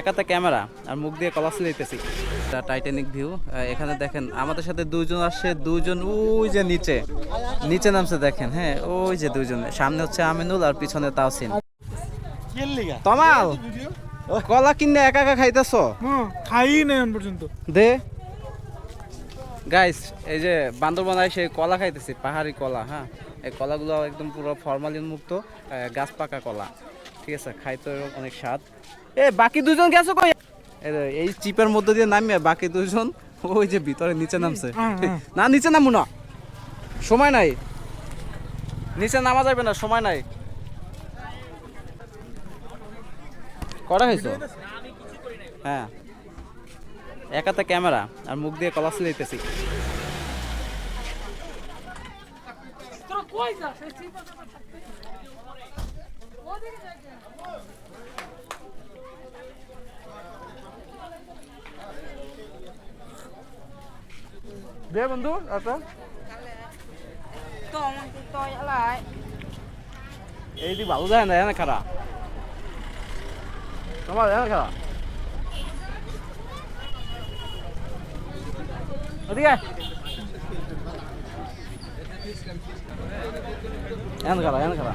একাতে camera আর মুখ দিয়ে callous দিতেছি। এটা টাইটানিক ভিউ এখানে দেখেন আমাদের সাথে দুইজন আসছে দুইজন ওই যে নিচে নিচে নামছে দেখেন হ্যাঁ ওই যে দুইজন। সামনে হচ্ছে আমিনুল আর পিছনে তাওসিন। তমাল কলা কিনে একা একা খাইতেছো? হ্যাঁ খাই নাই এখন পর্যন্ত। দে। গাইস এই যে বান্দরবনায় সেই কলা খাইতেছি পাহাড়ি কলা হ্যাঁ? এই কলাগুলো একদম পুরো ফরমালিন মুক্ত গাছ পাকা কলা। ঠিক আছে খাইতে অনেক স্বাদ। এ বাকি দুজন গেছো কই? এই চিপের মধ্যে দিয়ে নামিয়ে বাকি দুজন ওই যে ভিতরে নিচে নামছে। হ্যাঁ, হ্যাঁ। না নিচে নামু না। সময় নাই। নিচে নামা যাবে না সময় নাই। করা হয়েছে? হ্যাঁ। একাতে ক্যামেরা আর মুখ দিয়ে কলাস দিতেছি দে বন্ধু আচ্ছা। এই দি ভালো যায় না এনে খারা তোমার এনে খারা ওদিকে। এনে খারা এনে খারা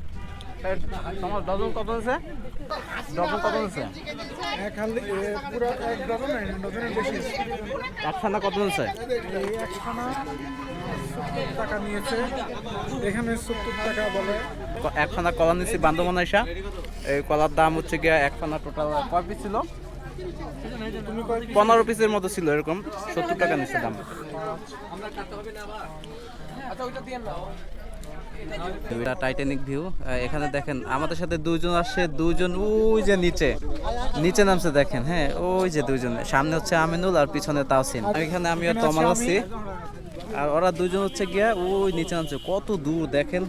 তোমার ডজন কত আছে ডজন কত আছে একখানা কত আছে টাকা নিয়েছে। এখানে সত্তর টাকা বলে। একখানা কলা নিচ্ছি বান্দরবন আইসা। এই কলার দাম হচ্ছে গিয়া একখানা টোটাল কয় পিস ছিল? পনেরো পিসের মতো ছিল এরকম। সত্তর টাকা নিচ্ছে দাম। এটা টাইটানিক ভিউ এখানে দেখেন আমাদের সাথে দুজন আসছে দুজন ওই যে নিচে নিচে নামছে দেখেন হ্যাঁ ওই যে দুজন সামনে হচ্ছে আমিনুল আর পিছনে তাওসিন। এখানে আমি আর তোমার আছি। আর ওরা দুজন হচ্ছে গিয়া ওই নিচে নামছে, কত দূর দেখেন।